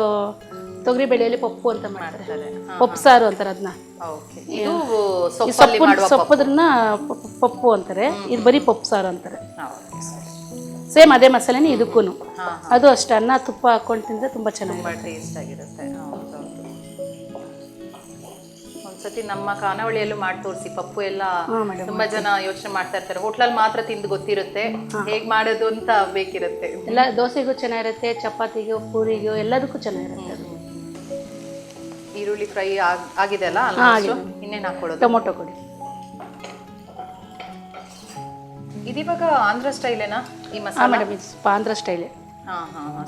ತೊಗರಿ ಬೆಳೆಯಲ್ಲಿ ಪಪ್ಪು ಅಂತ ಮಾಡ್ತಾರೆ. ಪಪ್ಪು ಸಾರು ಅಂತಾರೆ ಅದನ್ನ ಓಕೆ. ಇದು ಸೊಪ್ಪಲ್ಲಿ ಸೊಪ್ಪು ಸೊಪ್ಪದ್ರನ್ನ ಪಪ್ಪು- ಅಂತಾರೆ. ಇದು ಬರೀ ಪಪ್ಪು ಸಾರು ಅಂತಾರೆ. ಸೇಮ್ ಅದೇ ಮಸಾಲೆನೇ ಇದಕ್ಕೂ ಅದು ಅಷ್ಟೇ ಅನ್ನ ತುಪ್ಪ ಹಾಕೊಂಡು ತಿಂದರೆ ತುಂಬ ಚೆನ್ನಾಗಿ ಟೇಸ್ಟ್ ಆಗಿರುತ್ತೆ. ಒಂದ್ಸತಿ ನಮ್ಮ ಖಾನಾವಳಿಯಲ್ಲೂ ಮಾಡಿ ತೋರಿಸಿ. ಪಪ್ಪು ಎಲ್ಲ ತುಂಬಾ ಜನ ಯೋಚನೆ ಮಾಡ್ತಾ ಇರ್ತಾರೆ. ಹೋಟ್ಲಲ್ಲಿ ಮಾತ್ರ ತಿಂದು ಗೊತ್ತಿರುತ್ತೆ. ಹೇಗ್ ಮಾಡೋದು ಅಂತ ಬೇಕಿರುತ್ತೆ. ಎಲ್ಲ ದೋಸೆಗೂ ಚೆನ್ನಾಗಿರುತ್ತೆ ಚಪಾತಿಗೂ ಪೂರಿಗೂ ಎಲ್ಲದಕ್ಕೂ ಚೆನ್ನಾಗಿರುತ್ತೆ ಅದು. ಈರುಳ್ಳಿ ಫ್ರೈ ಆಗಿದೆ ಅಲ್ಲ? ಇನ್ನೇನು ಹಾಕೊಳ್ಳೋದು ಟೊಮೊಟೊ ಕೊಡಿ. ಇದಿವಾಗ ಆಂಧ್ರ ಸ್ಟೈಲೇನಾ ಈ ಮಸಾಲೆ? ಮೇಡಮ್ ಆಂಧ್ರ ಸ್ಟೈಲೇ.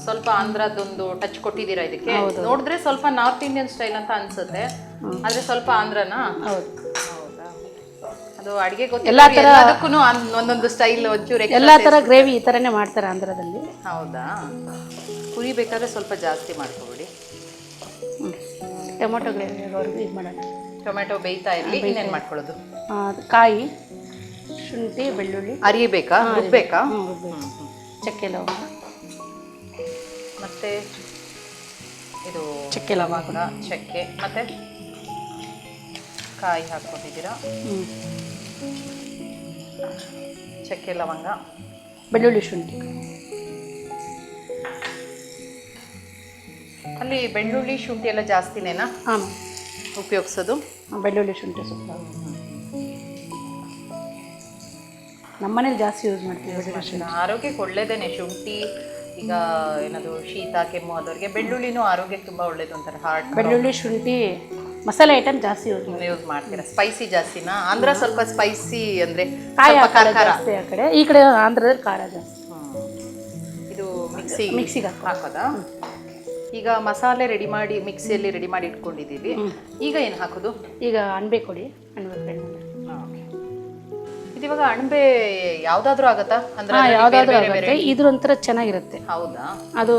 ಸ್ವಲ್ಪ ಆಂಧ್ರದೊಂದು ಟಚ್ ಕೊಟ್ಟಿದ್ದೀರಾ ಇದಕ್ಕೆ? ನೋಡಿದ್ರೆ ಸ್ವಲ್ಪ ನಾರ್ತ್ ಇಂಡಿಯನ್ ಸ್ಟೈಲ್ ಅಂತ ಅನ್ಸುತ್ತೆ. ಆದ್ರೆ ಸ್ವಲ್ಪ ಆಂಧ್ರನಾ? ಅದು ಅಡಿಗೆ ಗೊತ್ತಿಲ್ಲ. ಎಲ್ಲದಕ್ಕೂ ಒಂದೊಂದು ಸ್ಟೈಲ್ ಒಂಚೂರು ಎಲ್ಲ ಥರ ಗ್ರೇವಿ ಈ ಥರನೇ ಮಾಡ್ತಾರೆ ಆಂಧ್ರದಲ್ಲಿ. ಹೌದಾ? ಹುರಿಬೇಕಾದ್ರೆ ಸ್ವಲ್ಪ ಜಾಸ್ತಿ ಮಾಡ್ಕೊಬಿಡಿ. ಟೊಮೊಟೊ ಗ್ರೇವಿ ಇದು ಮಾಡೋಣ. ಟೊಮೆಟೊ ಬೇಯ್ತಾ ಇರಲಿ ಇನ್ನೇನು ಮಾಡ್ಕೊಳ್ಳೋದು? ಕಾಯಿ ಶುಂಠಿ ಬೆಳ್ಳುಳ್ಳಿ. ಅರಿಬೇಕಾ ರುಬ್ಬೇಕು. ಚಕ್ಕೆ ಲವಂಗ. ಮತ್ತೆ ಇದು ಚಕ್ಕೆ ಲವಂಗ ಚಕ್ಕೆ. ಮತ್ತೆ ಕಾಯಿ ಹಾಕ್ಕೊಂಡಿದ್ದೀರಾ ಚಕ್ಕೆ ಲವಂಗ. ಬೆಳ್ಳುಳ್ಳಿ ಶುಂಠಿ. ಅಲ್ಲಿ ಬೆಳ್ಳುಳ್ಳಿ ಶುಂಠಿ ಎಲ್ಲ ಜಾಸ್ತಿನೇನಾ? ಹಾಂ. ಉಪಯೋಗಿಸೋದು? ಬೆಳ್ಳುಳ್ಳಿ ಶುಂಠಿ ಸ್ವಲ್ಪ. ನಮ್ಮನೇಲಿ ಜಾಸ್ತಿ ಯೂಸ್ ಮಾಡ್ತೀವಿ ಆರೋಗ್ಯಕ್ಕೆ ಒಳ್ಳೇದೇನೆ ಶುಂಠಿ ಈಗ ಏನದು ಶೀತ ಕೆಮ್ಮು ಆದವ್ರಿಗೆ ಬೆಳ್ಳುಳ್ಳಿನೂ ಆರೋಗ್ಯಕ್ಕೆ ತುಂಬ ಒಳ್ಳೇದು ಅಂತಾರೆ ಹಾರ್ಟ್ ಬೆಳ್ಳುಳ್ಳಿ ಶುಂಠಿ ಮಸಾಲೆ ಐಟಮ್ ಜಾಸ್ತಿ ಯೂಸ್ ಮಾಡ್ತೀವಿ. ಯೂಸ್ ಮಾಡ್ತೀರಾ? ಸ್ಪೈಸಿ ಜಾಸ್ತಿನಾ? ಆಂಧ್ರ ಸ್ವಲ್ಪ ಸ್ಪೈಸಿ ಅಂದ್ರೆ ಕಾಯಿ ಸ್ವಲ್ಪ ಖಾರ ಖಾರ. ಜಾಸ್ತಿ ಆ ಕಡೆ. ಈ ಕಡೆ ಆಂಧ್ರದಲ್ಲಿ ಖಾರ ಜಾಸ್ತಿ. ಇದು ಮಿಕ್ಸಿ ಮಿಕ್ಸಿಗೆ ಹಾಕೋ. ಹಾಕೋದಾ? ಈಗ ಮಸಾಲೆ ರೆಡಿ ಮಾಡಿ ಮಿಕ್ಸಿಯಲ್ಲಿ ರೆಡಿ ಮಾಡಿ ಇಟ್ಕೊಂಡಿದ್ದೀವಿ. ಈಗ ಏನು ಹಾಕೋದು? ಈಗ ಅಣಬೆ ಕೊಡಿ ಅಣಬೆ ಇದಿವಾಗ ಅಣಬೆ ಯಾವ್ದಾದ್ರು ಆಗತ್ತಾ? ಅಂದ್ರೆ ಹಾಂ ಯಾವುದಾದ್ರೂ ಆಗುತ್ತೆ. ಚೆನ್ನಾಗಿರುತ್ತೆ. ಹೌದಾ? ಅದು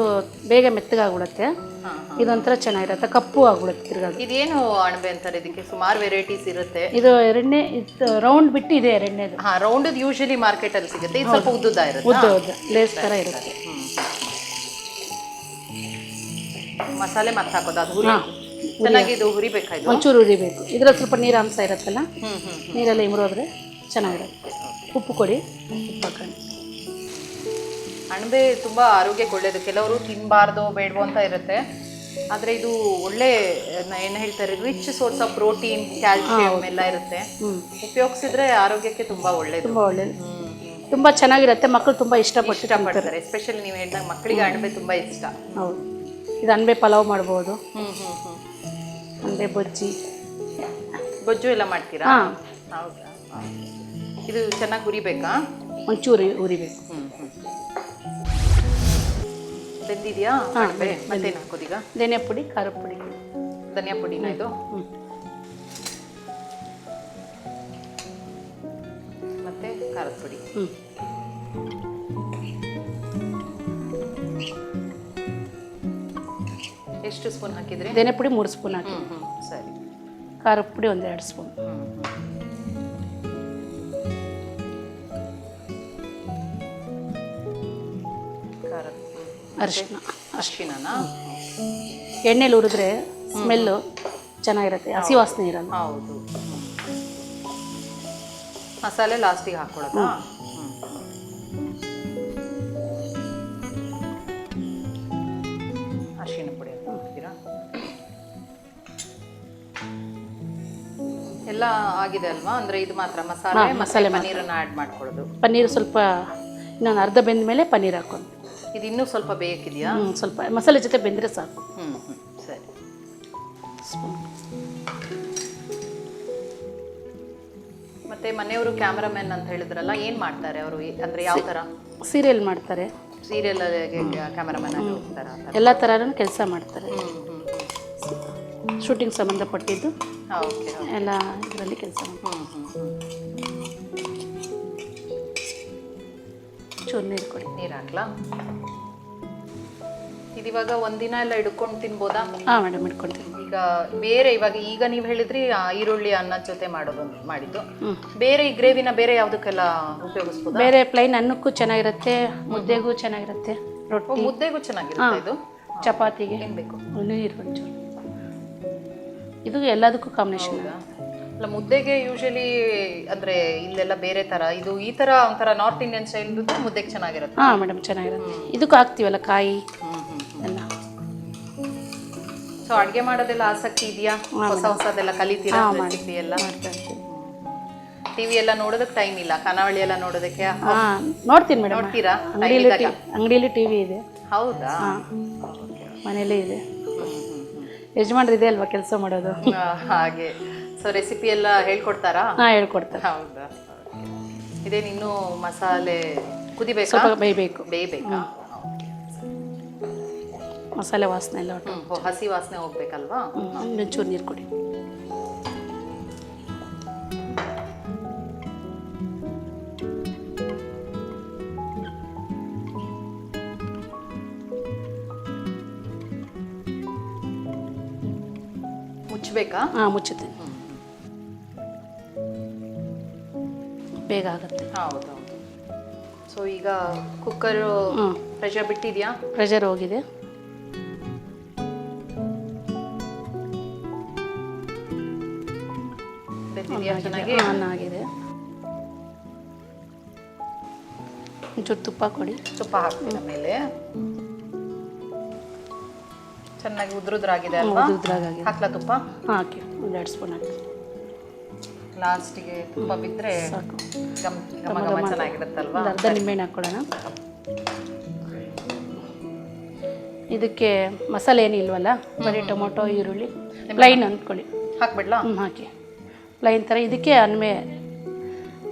ಬೇಗ ಮೆತ್ತಗಾಗ್ಬಿಡುತ್ತೆ. ಹಾ ಇದೊಂಥರ ಚೆನ್ನಾಗಿರುತ್ತೆ. ಕಪ್ಪು ಆಗ್ಬಿಡುತ್ತೆ ತಿರ್ಗಾ ಇದೇನು ಅಣಬೆ ಅಂತಾರೆ ಇದಕ್ಕೆ? ಸುಮಾರು ವೆರೈಟೀಸ್ ಇರುತ್ತೆ. ಇದು ಎರಡನೇ ಇದು ರೌಂಡ್ ಬಿಟ್ಟು ಇದೆ ಎರಡನೇದು. ಹಾ ರೌಂಡ್ ಯೂಶಲಿ ಮಾರ್ಕೆಟ್ ಅಲ್ಲಿ ಸಿಗುತ್ತೆ. ಇದು ಸ್ವಲ್ಪ ಉದ್ದುದ ಇರುತ್ತೆ? ಉದ್ದ ಉದ್ದ. ಲೇಸ್ ತರ ಇರುತ್ತೆ. ಮಸಾಲೆ ಮತ್ತೆ ಹಾಕೋದು ಅದು ಹುರಿ? ಹಾ. ಚೆನ್ನಾಗಿ ಇದು ಹುರಿಬೇಕಾಯ್ತು? ಒಂಚೂರು ಹುರಿಬೇಕು. ಇದ್ರಲ್ಲಿ ಸ್ವಲ್ಪ ನೀರಾಂಶ ಇರುತ್ತಲ್ಲ? ಹ್ಮ್ ಹ್ಮ್. ನೀರಲ್ಲಿ ಇಮ್ರೋದ್ರೆ? ಚೆನ್ನಾಗಿರುತ್ತೆ. ಉಪ್ಪು ಕೊಡಿ. ಉಪ್ಪು ಹಾಕೊಂಡು ಅಣಬೆ ತುಂಬ ಆರೋಗ್ಯಕ್ಕೆ ಒಳ್ಳೆಯದು ಕೆಲವರು ತಿನ್ನಬಾರ್ದು ಬೇಡವೋ ಅಂತ ಇರುತ್ತೆ. ಆದರೆ ಇದು ಒಳ್ಳೆ ಏನು ಹೇಳ್ತಾರೆ rich source of protein calcium ಎಲ್ಲ ಇರುತ್ತೆ. ಉಪಯೋಗಿಸಿದ್ರೆ ಆರೋಗ್ಯಕ್ಕೆ ತುಂಬ ಒಳ್ಳೆಯದು ತುಂಬ ಒಳ್ಳೆಯದು ತುಂಬ ಚೆನ್ನಾಗಿರುತ್ತೆ. ಮಕ್ಕಳು ತುಂಬ ಇಷ್ಟಪಟ್ಟು ಇಷ್ಟಪಡ್ತಾರೆ. ಎಸ್ಪೆಷಲಿ ನೀವು ಹೇಳಿದಾಗ ಮಕ್ಕಳಿಗೆ ಅಣಬೆ ತುಂಬ ಇಷ್ಟ. ಹೌದು. ಇದು ಅಣಬೆ ಪಲಾವ್ ಮಾಡ್ಬೋದು. ಹ್ಞೂ ಹ್ಞೂ ಹ್ಞೂ ಅಣಬೆ ಬಜ್ಜಿ. ಗೊಜ್ಜು ಎಲ್ಲ ಮಾಡ್ತೀರಾ? ಹೌದಾ. ಇದು ಚೆನ್ನಾಗಿ ಹುರಿಬೇಕಾ ಒಂಚೂರು ಹುರಿಬೇಕು ಬೆಂದಿದೆಯಾ? ಅಣಬೆ ಮತ್ತೇನು ಹಾಕೋದೀಗ? ಧನಿಯಾ ಪುಡಿ ಖಾರ ಪುಡಿ. ಧನಿಯಾ ಪುಡಿನ ಇದು? ಮತ್ತೆ ಖಾರದ ಪುಡಿ. ಎಷ್ಟು ಸ್ಪೂನ್ ಹಾಕಿದ್ರಿ? ಧನಿಯಾ ಪುಡಿ ಮೂರು ಸ್ಪೂನ್ ಹಾಕಿ. ಸರಿ. ಖಾರ ಪುಡಿ ಒಂದೆರಡು ಸ್ಪೂನ್. ಅರಿಶಿನ. ಅರಿಶಿನ ಎಣ್ಣೆಲಿ ಹುರಿದ್ರೆ ಸ್ಮೆಲ್ಲು ಚೆನ್ನಾಗಿರುತ್ತೆ ಹಸಿ ವಾಸನೆ ಇರಲ್ಲ. ಹೌದು. ಮಸಾಲೆ ಲಾಸ್ಟಿಗೆ ಹಾಕೊಳ್ಳೋದು. ಅರಿಶಿನ ಪುಡಿ ಹಾಕ್ತೀರಾ? ಎಲ್ಲ ಆಗಿದೆ ಅಲ್ವಾ? ಅಂದ್ರೆ ಇದು ಮಾತ್ರ ಮಸಾಲೆ ಮಸಾಲೆ. ಪನ್ನೀರನ್ನ ಆಡ್ ಮಾಡ್ಕೊಳ್ಳೋದು. ಪನ್ನೀರ್ ಸ್ವಲ್ಪ ಇನ್ನೊಂದು ಅರ್ಧ ಬೆಂದ ಮೇಲೆ ಪನ್ನೀರ್ ಹಾಕೊಂಡು ಇದು ಇನ್ನೂ ಸ್ವಲ್ಪ ಬೇಕಿದೆಯಾ? ಹ್ಞೂ ಸ್ವಲ್ಪ ಮಸಾಲೆ ಜೊತೆ ಬೆಂದರೆ ಸಾಕು. ಹ್ಞೂ ಹ್ಮ್ ಸರಿ. ಮತ್ತೆ ಮನೆಯವರು ಕ್ಯಾಮ್ರಾಮನ್ ಅಂತ ಹೇಳಿದ್ರಲ್ಲ ಏನು ಮಾಡ್ತಾರೆ ಅವರು? ಅಂದರೆ ಯಾವ ಥರ ಸೀರಿಯಲ್ ಮಾಡ್ತಾರೆ. ಸೀರಿಯಲ್ ಕ್ಯಾಮ್ರಾಮನ್ ಆಗಿ ಹೋಗ್ತಾರ? ಎಲ್ಲ ಥರನೂ ಕೆಲಸ ಮಾಡ್ತಾರೆ. ಶೂಟಿಂಗ್ ಸಂಬಂಧಪಟ್ಟಿದ್ದು. ಓಕೆ ಎಲ್ಲ ಇದರಲ್ಲಿ ಕೆಲಸ ಮಾಡ್ತಾರೆ. ಚೂರು ನೀರು ಕೊಡಿ. ನೀರು ಹಾಕ್ಲಾ ಇದಿವಾಗ ಒಂದಿನ ಎಲ್ಲ ಹಿಡ್ಕೊಂಡು ತಿನ್ಬೋದಾ? ಹಾಂ ಮೇಡಮ್ ಇಟ್ಕೊಳ್ತೀನಿ ಈಗ ಬೇರೆ ಇವಾಗ ಈಗ ನೀವು ಹೇಳಿದ್ರಿ ಆ, ಈರುಳ್ಳಿ ಅನ್ನದ ಜೊತೆ ಮಾಡೋದು ಮಾಡಿದ್ದು. ಬೇರೆ ಈ ಗ್ರೇವಿನ ಬೇರೆ ಯಾವುದಕ್ಕೆಲ್ಲ ಉಪಯೋಗಿಸ್ಬೋದು? ಬೇರೆ ಪ್ಲೈನ್ ಅನ್ನಕ್ಕೂ ಚೆನ್ನಾಗಿರುತ್ತೆ ಮುದ್ದೆಗೂ ಚೆನ್ನಾಗಿರುತ್ತೆ ರೊಟ್ಟಿ. ಮುದ್ದೆಗೂ ಚೆನ್ನಾಗಿರುತ್ತೆ ಇದು? ಚಪಾತಿಗೆ. ಏನ್ ಬೇಕು? ನೀರು ಒಂಚೂರು ಇದು ಎಲ್ಲದಕ್ಕೂ ಕಾಂಬಿನೇಷನ್? ಅಲ್ಲ ಮುದ್ದೆಗೆ ಯೂಶಲಿ ಅಂದ್ರೆ ಇಲ್ಲೆಲ್ಲ ಬೇರೆ ತರ ಇದು ಈ ತರ ಒಂಥರ ನಾರ್ತ್ ಇಂಡಿಯನ್ ಸ್ಟೈಲ್ ಮುದ್ದೆಗೆ ಚೆನ್ನಾಗಿರುತ್ತೆ. ಹಾ ಮೇಡಮ್ ಚೆನ್ನಾಗಿರುತ್ತೆ. ಇದಕ್ಕೂ ಹಾಕ್ತೀವಲ್ಲ ಕಾಯಿ? ಎಲ್ಲ. ಸೊ ಅಡುಗೆ ಮಾಡೋದೆಲ್ಲ ಆಸಕ್ತಿ ಇದೆಯಾ? ಹೊಸ ಹೊಸದೆಲ್ಲ ಕಲಿತೀರಾ? ರೆಸಿಪಿ ಎಲ್ಲ? ಮಾಡ್ತಾ ಟಿವಿ ಎಲ್ಲ ನೋಡೋದಕ್ಕೆ ಟೈಮ್ ಇಲ್ಲ ಕನಾವಳಿ ಎಲ್ಲ ನೋಡೋದಕ್ಕೆ? ಹಾಂ ನೋಡ್ತೀನಿ ಮೇಡಮ್ ನೋಡ್ತೀರಾ? ಅಂಗಡಿಯಲ್ಲಿ ಅಂಗಡಿಯಲ್ಲಿ ಟಿವಿ ಇದೆ. ಹೌದಾ. ಮನೇಲೇ ಇದೆ. ಯಜಮಾನ್ರು ಇದೆ ಅಲ್ವಾ ಕೆಲಸ ಮಾಡೋದು? ಹಾಗೆ. ಸೊ ರೆಸಿಪಿ ಎಲ್ಲ ಹೇಳ್ಕೊಡ್ತಾರಾ? ಹಾಂ ಹೇಳ್ಕೊಡ್ತಾರೆ. ಹೌದಾ. ಇದೇನು ಇನ್ನೂ ಮಸಾಲೆ ಕುದಿಬೇಕು? ಸ್ವಲ್ಪ ಬೇಯಬೇಕು. ಬೇಯಬೇಕಾ? ಮಸಾಲೆ ವಾಸನೆ ಎಲ್ಲ ಒಟ್ಟು ಹಸಿ ವಾಸನೆ ಹೋಗ್ಬೇಕಲ್ವಾ? ಒಂಚೂರು ನೀರು ಕೊಡಿ. ಮುಚ್ಚಬೇಕಾ ಹಾಂ ಮುಚ್ಚುತ್ತೆ ಬೇಗ ಆಗುತ್ತೆ ಹೌದು. ಸೊ ಈಗ ಕುಕ್ಕರು ಪ್ರೆಷರ್ ಬಿಟ್ಟಿದ್ಯಾ? ಪ್ರೆಷರ್ ಹೋಗಿದೆ. ಬೆಂದಿದ್ಯಾ? ಚೆನ್ನಾಗಿ? ಆನ್ ಆಗಿದೆ. ಒಂಚೂರು ತುಪ್ಪ ಕೊಡಿ. ತುಪ್ಪ ಹಾಕ್ತೀನಿ ಮೇಲೆ ಚೆನ್ನಾಗಿ ಉದ್ರುದ್ರಾಗಿದೆ ಅಲ್ವಾ? ಉದ್ರಾಗಿದೆ ಹಾಕ್ಲಾ ತುಪ್ಪ? ಹಾಕಿ ಒಂದು ಎರಡು ಸ್ಪೂನ್ ಹಾಕಿ. ಲಾಸ್ಟಿಗೆ ತುಂಬ ಬಿದ್ದರೆ ಗಮ ಗಮ ಘಮ ಘಮ ಚೆನ್ನಾಗಿರುತ್ತಲ್ವಾ? ಒಂದು ಅರ್ಧ ನಿಂಬೆಹಣ್ಣು ಹಾಕ್ಕೊಳ್ಳೋಣ. ಇದಕ್ಕೆ ಮಸಾಲೆ ಏನಿಲ್ವಲ್ಲ ಬರೀ ಟೊಮೊಟೊ ಈರುಳ್ಳಿ ಪ್ಲೈನ್ ಅಂದ್ಕೊಳ್ಳಿ. ಹಾಕ್ಬಿಡ್ಲಾ? ಹ್ಞೂ ಹಾಕಿ. ಪ್ಲೈನ್ ಥರ. ಇದಕ್ಕೆ ಅನ್ಮೆ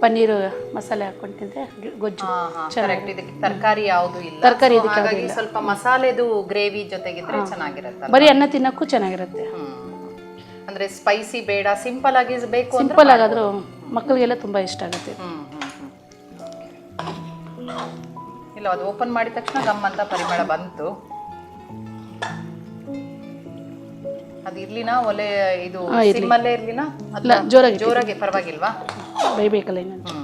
ಪನ್ನೀರು ಮಸಾಲೆ ಹಾಕ್ಕೊಂಡು ತಿಂದರೆ ಗೊಜ್ಜು ಕರೆಕ್ಟ್ ಇದಕ್ಕೆ ತರಕಾರಿ ಯಾವುದು ಇಲ್ಲ. ತರಕಾರಿ ಇದಕ್ಕೆ ಸ್ವಲ್ಪ ಮಸಾಲೆದು ಗ್ರೇವಿ ಜೊತೆಗಿದ್ರೆ ಚೆನ್ನಾಗಿರುತ್ತೆ ಬರೀ ಅನ್ನ ತಿನ್ನೋಕ್ಕೂ ಚೆನ್ನಾಗಿರುತ್ತೆ. ಅಂದ್ರೆ ಸ್ಪೈಸಿ ಬೇಡ ಸಿಂಪಲ್ ಆಗಿ ಬೇಕು ಸಿಂಪಲ್ ಆಗಾದರೂ ಮಕ್ಕಳಿಗೆಲ್ಲ ತುಂಬಾ ಇಷ್ಟ ಆಗುತ್ತೆ. ಹ್ಮ್ ಹ್ಮ್ ಇಲ್ಲ ಅದು ಓಪನ್ ಮಾಡಿದ ತಕ್ಷಣ ಗಮ್ ಅಂತ ಪರಿಮಳ ಬಂತು. ಅದು ಇರ್ಲಿನ? ಒಲೆ ಇದು. ಸಿಮ್ಮಲ್ಲೇ ಇರ್ಲಿನ? ಅಲ್ಲ ಜೋರಾಗಿ ಜೋರಾಗಿ ಪರವಾಗಿಲ್ವಾ? ಬೇಯಬೇಕಲ್ಲ ಇನ್ನೊಂದು.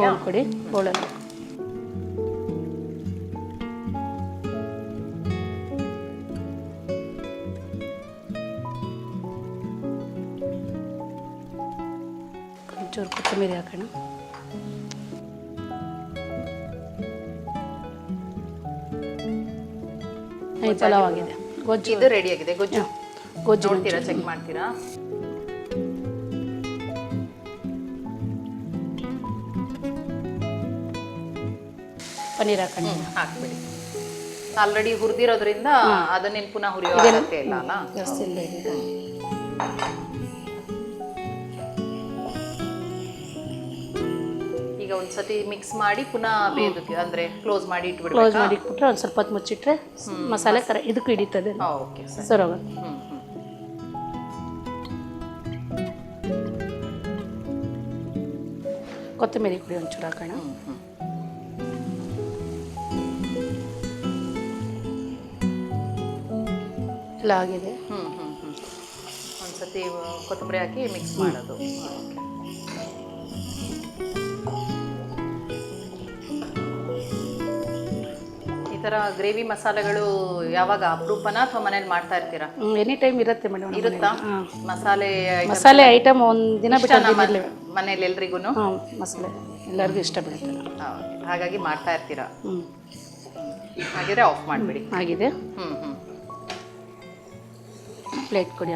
ಬೌಲ್ ಕೊಡಿ ಬೌಲಲ್ಲಿ ಒಂಚೂರು ಕೊತ್ತಂಬರಿ ಹಾಕೋಣ. ಪಲಾವ್ ಆಗಿದೆ ಗೊಜ್ಜು. ಇದು ರೆಡಿ ಆಗಿದೆ ಗೊಜ್ಜು ಗೊಜ್ಜು ನೋಡ್ತೀರಾ ಚೆಕ್ ಮಾಡ್ತೀರಾ? ಪನ್ನೀರ್ ಹಾಕೋಣ. ಹಾಕ್ಬಿಡಿ. ಆಲ್ರೆಡಿ ಹುರಿದಿರೋದ್ರಿಂದ ಅದನ್ನೇನು ಪುನಃ ಹುರಿಯೋ ಅಗತ್ಯ ಇಲ್ಲ ಅಲ್ಲ? ಒಂದ್ಸತಿ ಮಿಕ್ಸ್ ಮಾಡಿ ಪುನಃ ಬೇಯೋದಕ್ಕೆ ಅಂದ್ರೆ ಕ್ಲೋಸ್ ಮಾಡಿ ಕ್ಲೋಸ್ ಇಟ್ಬಿಡ್ಬೇಕಾ ಮಾಡಿ ಇಟ್ಬಿಟ್ರೆ ಒಂದು ಸ್ವಲ್ಪ ಹೊತ್ತು ಮುಚ್ಚಿಟ್ರೆ ಮಸಾಲೆ ಕರ ಇದಕ್ಕೂ ಹಿಡಿತದೆ ಓಕೆ ಸರ್. ಹೋಗುತ್ತೆ ಹ್ಮ್ ಹ್ಮ್. ಕೊತ್ತಂಬರಿ ಪುಡಿ ಒಂಚೂರು ಹಾಕೋಣ. ಎಲ್ಲ ಆಗಿದೆ. ಹ್ಮ್ ಹ್ಮ್ ಹ್ಮ್. ಒಂದ್ಸತಿ ಕೊತ್ತಂಬರಿ ಹಾಕಿ ಮಿಕ್ಸ್ ಮಾಡೋದು. ಥರ ಗ್ರೇವಿ ಮಸಾಲೆಗಳು ಯಾವಾಗ ಅಪರೂಪನ ಅಥವಾ ಮನೇಲಿ ಮಾಡ್ತಾ ಇರ್ತೀರಾ? ಎನಿ ಟೈಮ್ ಇರುತ್ತೆ ಮೇಡಮ್ ಇರುತ್ತಾ? ಮಸಾಲೆ ಮಸಾಲೆ ಐಟಮ್ ಒಂದು ದಿನ ಬಿಟ್ಟು ಮನೇಲಿ ಎಲ್ರಿಗೂ ಮಸಾಲೆ ಎಲ್ಲರಿಗೂ ಇಷ್ಟ ಬೀಳುತ್ತೆ ಹಾಗಾಗಿ ಮಾಡ್ತಾ ಇರ್ತೀರಾ? ಹಾಗಿದ್ರೆ ಆಫ್ ಮಾಡಿಬಿಡಿ. ಆಗಿದೆ ಹ್ಞೂ ಹ್ಞೂ ಪ್ಲೇಟ್ ಕೊಡಿ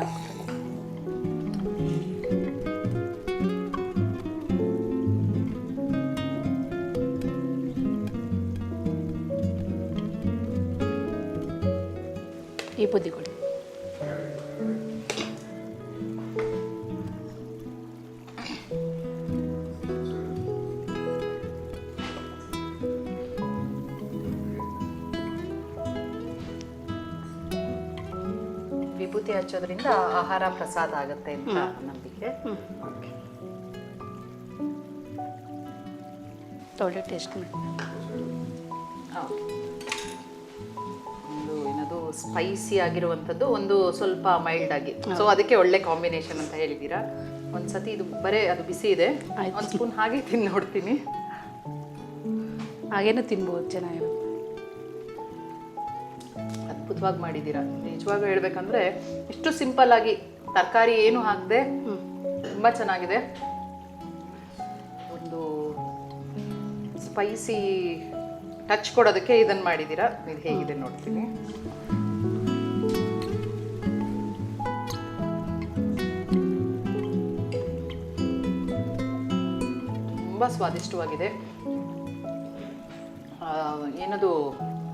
ಈ ಬುದ್ಧಿ ಕೊಡಿ. ವಿಭೂತಿ ಹಚ್ಚೋದ್ರಿಂದ ಆಹಾರ ಪ್ರಸಾದ ಆಗುತ್ತೆ ಅಂತ ನಂಬಿಕೆ. ತೊಳೆ ಟೇಸ್ಟ್ ಮಾಡಿ. ಸ್ಪೈಸಿ ಆಗಿರುವಂಥದ್ದು ಒಂದು ಸ್ವಲ್ಪ ಮೈಲ್ಡ್ ಆಗಿ. ಸೊ ಅದಕ್ಕೆ ಒಳ್ಳೆ ಕಾಂಬಿನೇಷನ್ ಅಂತ ಹೇಳಿದ್ದೀರಾ? ಒಂದ್ಸತಿ ಇದು ಬರೇ ಅದು ಬಿಸಿ ಇದೆ. ಒಂದು ಸ್ಪೂನ್ ಹಾಗೆ ತಿಂದು ನೋಡ್ತೀನಿ. ಹಾಗೇನು ತಿನ್ಬೋದು ಚೆನ್ನಾಗಿರುತ್ತೆ ಅದ್ಭುತವಾಗಿ ಮಾಡಿದ್ದೀರಾ. ನಿಜವಾಗ ಹೇಳ್ಬೇಕಂದ್ರೆ ಇಷ್ಟು ಸಿಂಪಲ್ ಆಗಿ ತರಕಾರಿ ಏನು ಹಾಕದೆ ತುಂಬ ಚೆನ್ನಾಗಿದೆ. ಒಂದು ಸ್ಪೈಸಿ ಟಚ್ ಕೊಡೋದಕ್ಕೆ ಇದನ್ನು ಮಾಡಿದ್ದೀರಾ? ಇದು ಹೇಗಿದೆ ನೋಡ್ತೀನಿ. ತುಂಬ ಸ್ವಾದಿಷ್ಟವಾಗಿದೆ ಏನದು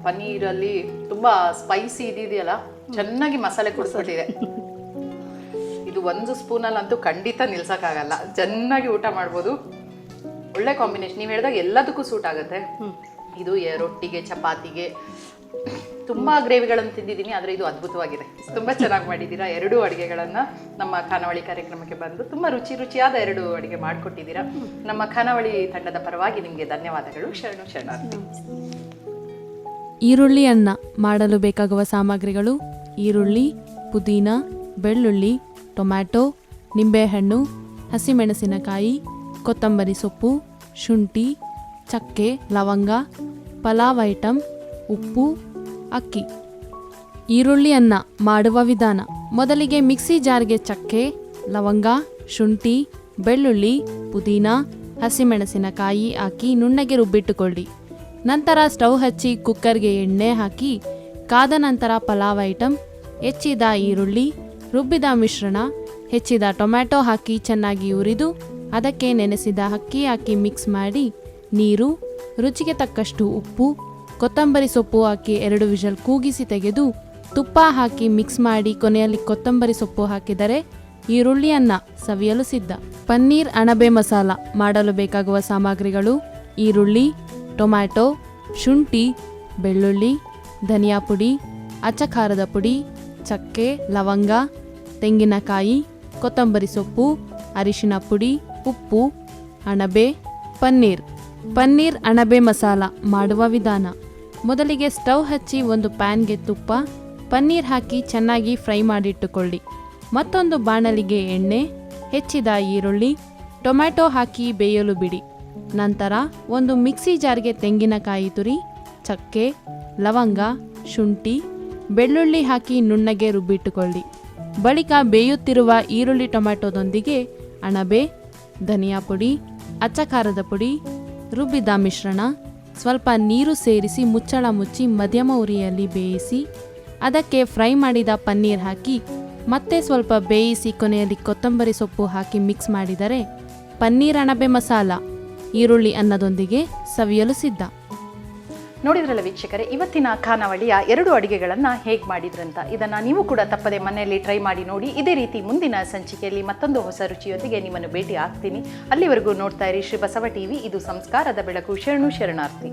ಪನ್ನೀರಲ್ಲಿ ತುಂಬ ಸ್ಪೈಸಿ ಇದೆಯಲ್ಲ ಚೆನ್ನಾಗಿ ಮಸಾಲೆ ಕುಡಿಸ್ಬಿಟ್ಟಿದೆ. ಇದು ಒಂದು ಸ್ಪೂನಲ್ಲಂತೂ ಖಂಡಿತ ನಿಲ್ಸಕ್ಕಾಗಲ್ಲ. ಚೆನ್ನಾಗಿ ಊಟ ಮಾಡ್ಬೋದು. ಒಳ್ಳೆ ಕಾಂಬಿನೇಷನ್ ನೀವು ಹೇಳಿದಾಗ ಎಲ್ಲದಕ್ಕೂ ಸೂಟ್ ಆಗುತ್ತೆ. ಇದು ರೊಟ್ಟಿಗೆ ಚಪಾತಿಗೆ ತುಂಬ ಗ್ರೇವಿಗಳನ್ನು ತಿಂದಿದ್ದೀನಿ, ಆದರೆ ಇದು ಅದ್ಭುತವಾಗಿದೆ. ತುಂಬ ಚೆನ್ನಾಗಿ ಮಾಡಿದ್ದೀರಾ? ಎರಡು ಅಡುಗೆಗಳನ್ನು ನಮ್ಮ ಖಾನಾವಳಿ ಕಾರ್ಯಕ್ರಮಕ್ಕೆ ಬಂದು ತುಂಬ ರುಚಿ ರುಚಿಯಾದ ಎರಡು ಅಡುಗೆ ಮಾಡಿಕೊಟ್ಟಿದ್ದೀರಾ. ನಮ್ಮ ಖಾನಾವಳಿ ತಂಡದ ಪರವಾಗಿ ನಿಮಗೆ ಧನ್ಯವಾದಗಳು. ಶರಣು, ಶರಣ. ಈರುಳ್ಳಿ ಅನ್ನ ಮಾಡಲು ಬೇಕಾಗುವ ಸಾಮಗ್ರಿಗಳು ಈರುಳ್ಳಿ, ಪುದೀನ, ಬೆಳ್ಳುಳ್ಳಿ, ಟೊಮ್ಯಾಟೊ, ನಿಂಬೆಹಣ್ಣು, ಹಸಿಮೆಣಸಿನಕಾಯಿ, ಕೊತ್ತಂಬರಿ ಸೊಪ್ಪು, ಶುಂಠಿ, ಚಕ್ಕೆ, ಲವಂಗ, ಪಲಾವ್ ಐಟಮ್ ಉಪ್ಪು ಅಕ್ಕಿ. ಈರುಳ್ಳಿ ಅನ್ನ ಮಾಡುವ ವಿಧಾನ. ಮೊದಲಿಗೆ ಮಿಕ್ಸಿ ಜಾರ್ಗೆ ಚಕ್ಕೆ, ಲವಂಗ, ಶುಂಠಿ, ಬೆಳ್ಳುಳ್ಳಿ, ಪುದೀನ, ಹಸಿಮೆಣಸಿನಕಾಯಿ ಹಾಕಿ ನುಣ್ಣಗೆ ರುಬ್ಬಿಟ್ಟುಕೊಳ್ಳಿ. ನಂತರ ಸ್ಟವ್ ಹಚ್ಚಿ ಕುಕ್ಕರ್ಗೆ ಎಣ್ಣೆ ಹಾಕಿ, ಕಾದ ನಂತರ ಪಲಾವ್ ಐಟಮ್ ಹೆಚ್ಚಿದ ಈರುಳ್ಳಿ, ರುಬ್ಬಿದ ಮಿಶ್ರಣ, ಹೆಚ್ಚಿದ ಟೊಮ್ಯಾಟೊ ಹಾಕಿ ಚೆನ್ನಾಗಿ ಉರಿದು, ಅದಕ್ಕೆ ನೆನೆಸಿದ ಅಕ್ಕಿ ಹಾಕಿ ಮಿಕ್ಸ್ ಮಾಡಿ, ನೀರು, ರುಚಿಗೆ ತಕ್ಕಷ್ಟು ಉಪ್ಪು ಕೊತ್ತಂಬರಿ ಸೊಪ್ಪು ಹಾಕಿ ಎರಡು ವಿಷಲ್ ಕೂಗಿಸಿ ತೆಗೆದು ತುಪ್ಪ ಹಾಕಿ ಮಿಕ್ಸ್ ಮಾಡಿ ಕೊನೆಯಲ್ಲಿ ಕೊತ್ತಂಬರಿ ಸೊಪ್ಪು ಹಾಕಿದರೆ ಈರುಳ್ಳಿಯನ್ನ ಸವಿಯಲು ಸಿದ್ಧ. ಪನ್ನೀರ್ ಅಣಬೆ ಮಸಾಲ ಮಾಡಲು ಬೇಕಾಗುವ ಸಾಮಗ್ರಿಗಳು ಈರುಳ್ಳಿ, ಟೊಮ್ಯಾಟೊ, ಶುಂಠಿ, ಬೆಳ್ಳುಳ್ಳಿ, ಧನಿಯಾ ಪುಡಿ ಅಚ್ಚಖಾರದ ಪುಡಿ, ಚಕ್ಕೆ, ಲವಂಗ, ತೆಂಗಿನಕಾಯಿ, ಕೊತ್ತಂಬರಿ ಸೊಪ್ಪು, ಅರಿಶಿನ ಪುಡಿ, ಉಪ್ಪು, ಅಣಬೆ, ಪನ್ನೀರ್. ಪನ್ನೀರ್ ಅಣಬೆ ಮಸಾಲ ಮಾಡುವ ವಿಧಾನ. ಮೊದಲಿಗೆ ಸ್ಟವ್ ಹಚ್ಚಿ ಒಂದು ಪ್ಯಾನ್ಗೆ ತುಪ್ಪ, ಪನ್ನೀರ್ ಹಾಕಿ ಚೆನ್ನಾಗಿ ಫ್ರೈ ಮಾಡಿಟ್ಟುಕೊಳ್ಳಿ. ಮತ್ತೊಂದು ಬಾಣಲಿಗೆ ಎಣ್ಣೆ, ಹೆಚ್ಚಿದ ಈರುಳ್ಳಿ, ಟೊಮ್ಯಾಟೊ ಹಾಕಿ ಬೇಯಲು ಬಿಡಿ. ನಂತರ ಒಂದು ಮಿಕ್ಸಿ ಜಾರ್ಗೆ ತೆಂಗಿನಕಾಯಿ ತುರಿ, ಚಕ್ಕೆ, ಲವಂಗ, ಶುಂಠಿ, ಬೆಳ್ಳುಳ್ಳಿ ಹಾಕಿ ನುಣ್ಣಗೆ ರುಬ್ಬಿಟ್ಟುಕೊಳ್ಳಿ. ಬಳಿಕ ಬೇಯುತ್ತಿರುವ ಈರುಳ್ಳಿ ಟೊಮ್ಯಾಟೊದೊಂದಿಗೆ ಅಣಬೆ, ಧನಿಯಾ ಪುಡಿ, ಅಚ್ಚ ಖಾರದ ಪುಡಿ, ರುಬ್ಬಿದ ಮಿಶ್ರಣ ಸ್ವಲ್ಪ ನೀರು ಸೇರಿಸಿ ಮುಚ್ಚಳ ಮುಚ್ಚಿ ಮಧ್ಯಮ ಉರಿಯಲ್ಲಿ ಬೇಯಿಸಿ, ಅದಕ್ಕೆ ಫ್ರೈ ಮಾಡಿದ ಪನ್ನೀರ್ ಹಾಕಿ, ಮತ್ತೆ ಸ್ವಲ್ಪ ಬೇಯಿಸಿ ಕೊನೆಯಲ್ಲಿ ಕೊತ್ತಂಬರಿ ಸೊಪ್ಪು ಹಾಕಿ ಮಿಕ್ಸ್ ಮಾಡಿದರೆ ಪನ್ನೀರ್ ಅಣಬೆ ಮಸಾಲ, ಈರುಳ್ಳಿ ಅನ್ನದೊಂದಿಗೆ ಸವಿಯಲು ಸಿದ್ಧ. ನೋಡಿದ್ರಲ್ಲ ವೀಕ್ಷಕರೇ, ಇವತ್ತಿನ ಖಾನಾವಳಿಯ ಎರಡು ಅಡುಗೆಗಳನ್ನು ಹೇಗೆ ಮಾಡಿದ್ರಂತ? ಇದನ್ನು ನೀವು ಕೂಡ ತಪ್ಪದೆ ಮನೆಯಲ್ಲಿ ಟ್ರೈ ಮಾಡಿ ನೋಡಿ, ಇದೇ ರೀತಿ ಮುಂದಿನ ಸಂಚಿಕೆಯಲ್ಲಿ ಮತ್ತೊಂದು ಹೊಸ ರುಚಿಯೊಂದಿಗೆ ನಿಮ್ಮನ್ನು ಭೇಟಿ ಆಗ್ತೀನಿ. ಅಲ್ಲಿವರೆಗೂ ನೋಡ್ತಾ ಇರಿ ಶ್ರೀ ಬಸವ ಟಿವಿ, ಇದು ಸಂಸ್ಕಾರದ ಬೆಳಕು, ಶರಣು ಶರಣಾರ್ಥಿ.